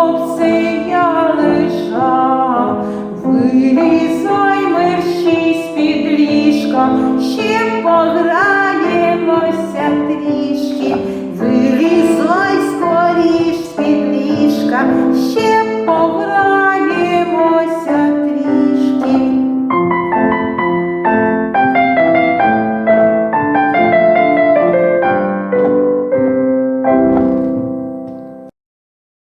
хлопці я лежав, вилізай з під ліжка, ще пограв.